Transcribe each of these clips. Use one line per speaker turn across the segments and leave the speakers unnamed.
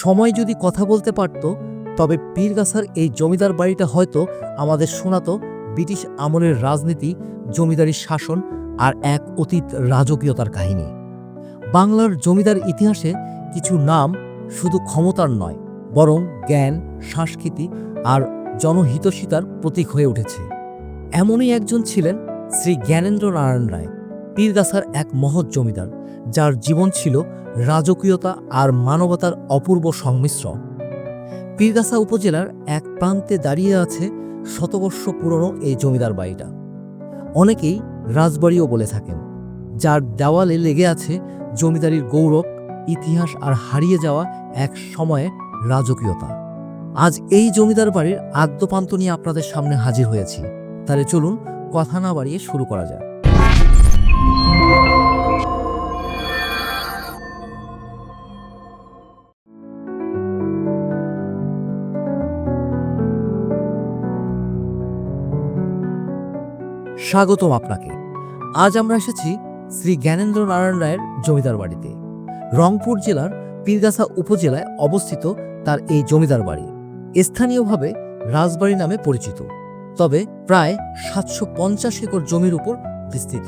সময় যদি কথা বলতে পারত, তবে পীরগাছার এই জমিদার বাড়িটা হয়তো আমাদের শোনাতো ব্রিটিশ আমলের রাজনীতি জমিদারির শাসন আর এক অতীত রাজকীয়তার কাহিনী। বাংলার জমিদার ইতিহাসে কিছু নাম শুধু ক্ষমতার নয়, বরং জ্ঞান, সংস্কৃতি আর জনহিতসিতার প্রতীক হয়ে উঠেছে। এমনই একজন ছিলেন শ্রী জ্ঞানেন্দ্র নারায়ণ রায়। পীরগাছার এক মহৎ জমিদার, যার জীবন ছিল রাজকীয়তা আর মানবতার অপূর্ব সংমিশ্রণ। পীরগাছা উপজেলার এক প্রান্তে দাঁড়িয়ে আছে শতবর্ষ পুরনো এই জমিদার বাড়িটা। অনেকেই রাজবাড়িও বলে থাকেন, যার দেওয়ালে লেগে আছে জমিদারির গৌরব, ইতিহাস আর হারিয়ে যাওয়া এক সময়ে রাজকীয়তা। আজ এই জমিদার বাড়ির আদ্যপান্ত নিয়ে আপনাদের সামনে হাজির হয়েছি। তাহলে চলুন কথা না বাড়িয়ে শুরু করা যাক। স্বাগতম আপনাকে। আজ আমরা এসেছি শ্রী জ্ঞানেন্দ্র নারায়ণ রায়ের জমিদার বাড়িতে। রংপুর জেলার পীরগাছা উপজেলায় অবস্থিত তার এই জমিদার বাড়ি। স্থানীয়ভাবে রাজবাড়ি নামে পরিচিত। তবে প্রায় সাতশো পঞ্চাশ একর জমির উপর বিস্তৃত।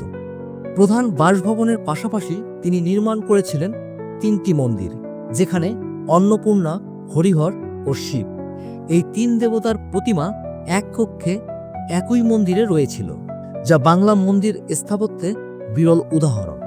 প্রধান বাসভবনের পাশাপাশি তিনি নির্মাণ করেছিলেন তিনটি মন্দির, যেখানে অন্নপূর্ণা, হরিহর ও শিব। এই তিন দেবতার প্রতিমা এক কক্ষে একই মন্দিরে রয়েছিল। যা বাংলা মন্দির স্থাপত্যে বিরল উদাহরণ।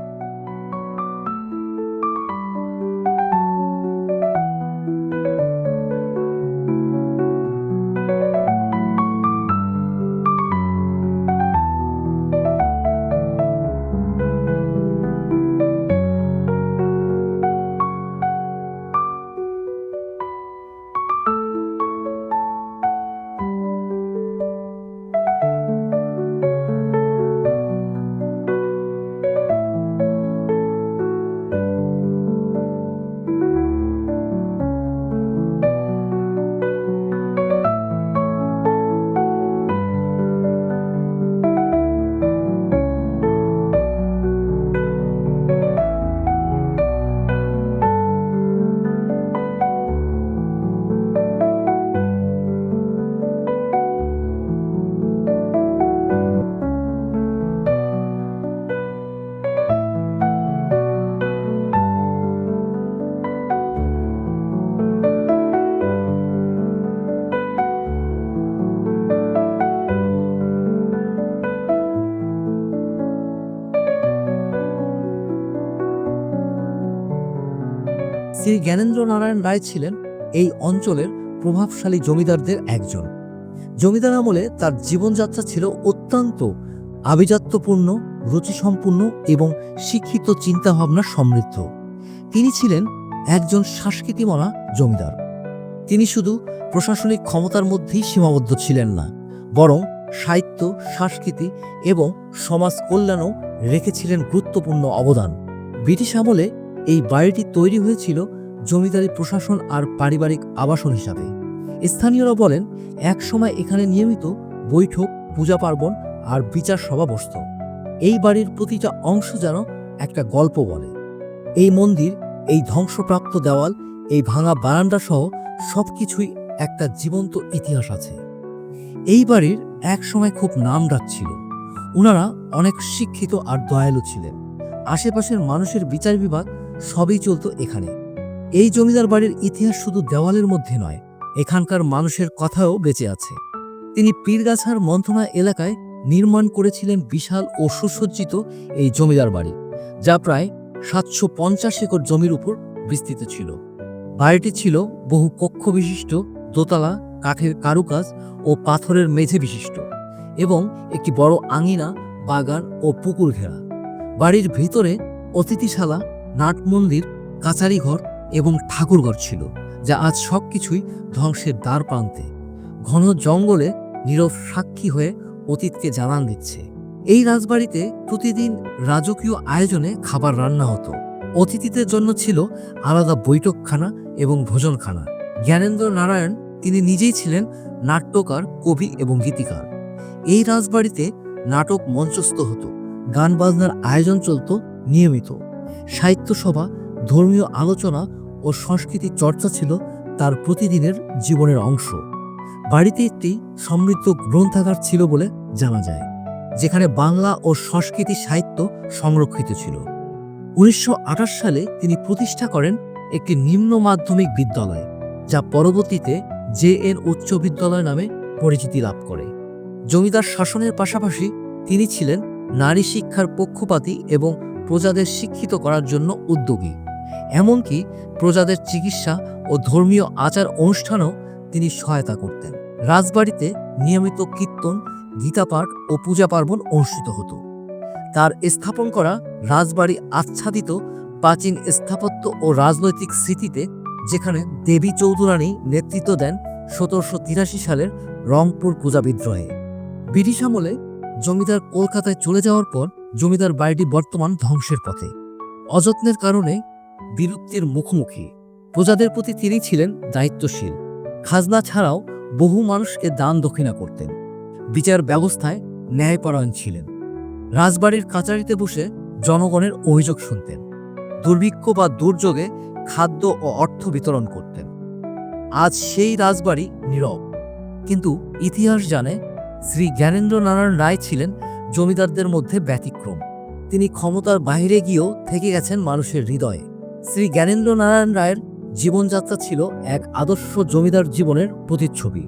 শ্রী জ্ঞানেন্দ্র নারায়ণ রায় ছিলেন এই অঞ্চলের প্রভাবশালী জমিদারদের একজন। জমিদার আমলে তার জীবনযাত্রা ছিল অত্যন্ত আভিজাত্যপূর্ণ, রুচিসম্পূর্ণ এবং শিক্ষিত চিন্তাভাবনা সমৃদ্ধ। তিনি ছিলেন একজন সংস্কৃতিমনা জমিদার। তিনি শুধু প্রশাসনিক ক্ষমতার মধ্যেই সীমাবদ্ধ ছিলেন না, বরং সাহিত্য, সংস্কৃতি এবং সমাজ কল্যাণও রেখেছিলেন গুরুত্বপূর্ণ অবদান। ব্রিটিশ আমলে এই বাড়িটি তৈরি হয়েছিল জমিদারি প্রশাসন আর পারিবারিক আবাসন হিসাবে। স্থানীয়রা বলেন, এক সময় এখানে নিয়মিত বৈঠক, পূজা পার্বণ আর বিচার সভা বসত। এই বাড়ির প্রতিটা অংশ যেন একটা গল্প বলে। এই মন্দির, এই ধ্বংসপ্রাপ্ত দেওয়াল, এই ভাঙা বারান্দা সহ সবকিছুই একটা জীবন্ত ইতিহাস আছে। এই বাড়ির এক সময় খুব নাম ডাক ছিল। ওনারা অনেক শিক্ষিত আর দয়ালু ছিলেন। আশেপাশের মানুষের বিচার বিভাগ সবই চলতো এখানে। এই জমিদার বাড়ির ইতিহাস শুধু দেওয়ালের মধ্যে নয়, এখানকার মানুষের কথাও বেঁচে আছে। তিনি পীরগাছার মন্থনা এলাকায় নির্মাণ করেছিলেন বিশাল ও সুসজ্জিত এই জমিদার বাড়ি, যা প্রায় সাতশো পঞ্চাশ একর জমির উপর বিস্তৃত ছিল। বাড়িটি ছিল বহু কক্ষ বিশিষ্ট, দোতলা, কাঠের কারুকাজ ও পাথরের মেঝে বিশিষ্ট এবং একটি বড় আঙিনা, বাগান ও পুকুর ঘেরা। বাড়ির ভিতরে অতিথিশালা নাট মন্দির কাচারি ঘর এবং ঠাকুরঘর ছিল, যা আজ সবকিছুই ধ্বংসের দ্বার প্রান্তে। ঘন জঙ্গলে নীরব সাক্ষী হয়ে অতীতকে জানান দিচ্ছে। এই রাজবাড়িতে প্রতিদিন রাজকীয় আয়োজনে খাবার রান্না হতো। অতিথিদের জন্য ছিল আলাদা বৈঠকখানা এবং ভোজনখানা। জ্ঞানেন্দ্র নারায়ণ তিনি নিজেই ছিলেন নাট্যকার, কবি এবং গীতিকার। এই রাজবাড়িতে নাটক মঞ্চস্থ হতো। গান বাজনার আয়োজন চলত নিয়মিত। সাহিত্য সভা ধর্মীয় আলোচনা ও সংস্কৃতির চর্চা ছিল তার প্রতিদিনের জীবনের অংশ। বাড়িতে একটি সমৃদ্ধ গ্রন্থাগার ছিল বলে জানা যায়, যেখানে বাংলা ও সংস্কৃতি সাহিত্য সংরক্ষিত ছিল। উনিশশো আঠাশ সালে তিনি প্রতিষ্ঠা করেন একটি নিম্ন মাধ্যমিক বিদ্যালয়, যা পরবর্তীতে জে এন উচ্চ বিদ্যালয় নামে পরিচিতি লাভ করে। জমিদার শাসনের পাশাপাশি তিনি ছিলেন নারী শিক্ষার পক্ষপাতী এবং প্রজাদের শিক্ষিত করার জন্য উদ্যোগী। এমনকি প্রজাদের চিকিৎসা ও ধর্মীয় আচার অনুষ্ঠানও তিনি সহায়তা করতেন। রাজবাড়িতে নিয়মিত কীর্তন, গীতাপাঠ ও পূজা পার্বণ অনুষ্ঠিত হতো। তার স্থাপন করা রাজবাড়ি আচ্ছাদিত প্রাচীন স্থাপত্য ও রাজনৈতিক স্মৃতিতে, যেখানে দেবী চৌধুরানী নেতৃত্ব দেন সতেরোশো তিরাশি সালের রংপুর পূজা বিদ্রোহে। ব্রিটিশ আমলে জমিদার কলকাতায় চলে যাওয়ার পর জমিদার বাড়িটি বর্তমান ধ্বংসের পথে। অযত্নের কারণে বিলুপ্তির মুখোমুখি। প্রজাদের প্রতি তিনি ছিলেন দায়িত্বশীল। খাজনা ছাড়াও বহু মানুষকে দান দক্ষিণা করতেন। বিচার ব্যবস্থায় ন্যায়পরায়ণ ছিলেন। রাজবাড়ির কাচারিতে বসে জনগণের অভিযোগ শুনতেন। দুর্ভিক্ষ বা দুর্যোগে খাদ্য ও অর্থ বিতরণ করতেন। আজ সেই রাজবাড়ি নীরব। কিন্তু ইতিহাস জানে শ্রী জ্ঞানেন্দ্র নারায়ণ রায় ছিলেন জমিদারদের মধ্যে ব্যতিক্রম। তিনি ক্ষমতার বাইরে গিয়েও থেকে গেছেন মানুষের হৃদয়ে। শ্রী জ্ঞানেন্দ্র নারায়ণ রায়ের জীবনযাত্রা ছিল এক আদর্শ জমিদার জীবনের প্রতিচ্ছবি,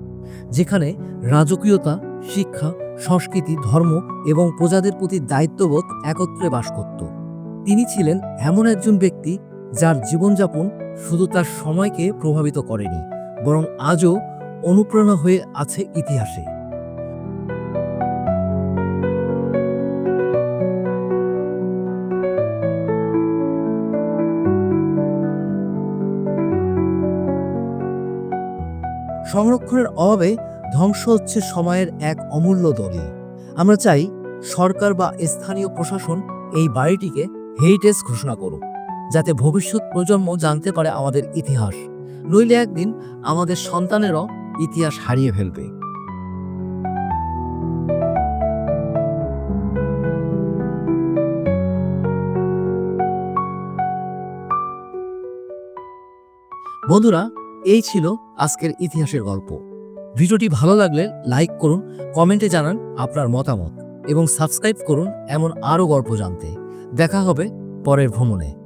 যেখানে রাজকীয়তা, শিক্ষা, সংস্কৃতি, ধর্ম এবং প্রজাদের প্রতি দায়িত্ববোধ একত্রে বাস করত। তিনি ছিলেন এমন একজন ব্যক্তি যার জীবনযাপন শুধু তার সময়কে প্রভাবিত করেনি, বরং আজও অনুপ্রেরণা হয়ে আছে ইতিহাসে। সংরক্ষণের অভাবে ধ্বংস হচ্ছে সময়ের এক অমূল্য দলিল। আমরা চাই সরকার বা স্থানীয় প্রশাসন এই বাড়িটিকে হেরিটেজ ঘোষণা করুক, যাতে ভবিষ্যৎ প্রজন্ম জানতে পারে আমাদের ইতিহাস। নইলে একদিন আমাদের সন্তানেরও ইতিহাস হারিয়ে ফেলবে। বন্ধুরা এই ছিল আজকের ইতিহাসের গল্প। ভিডিওটি ভালো লাগলে লাইক করুন, কমেন্টে জানান আপনার মতামত এবং সাবস্ক্রাইব করুন এমন আরও গল্প জানতে। দেখা হবে পরের ভ্রমণে।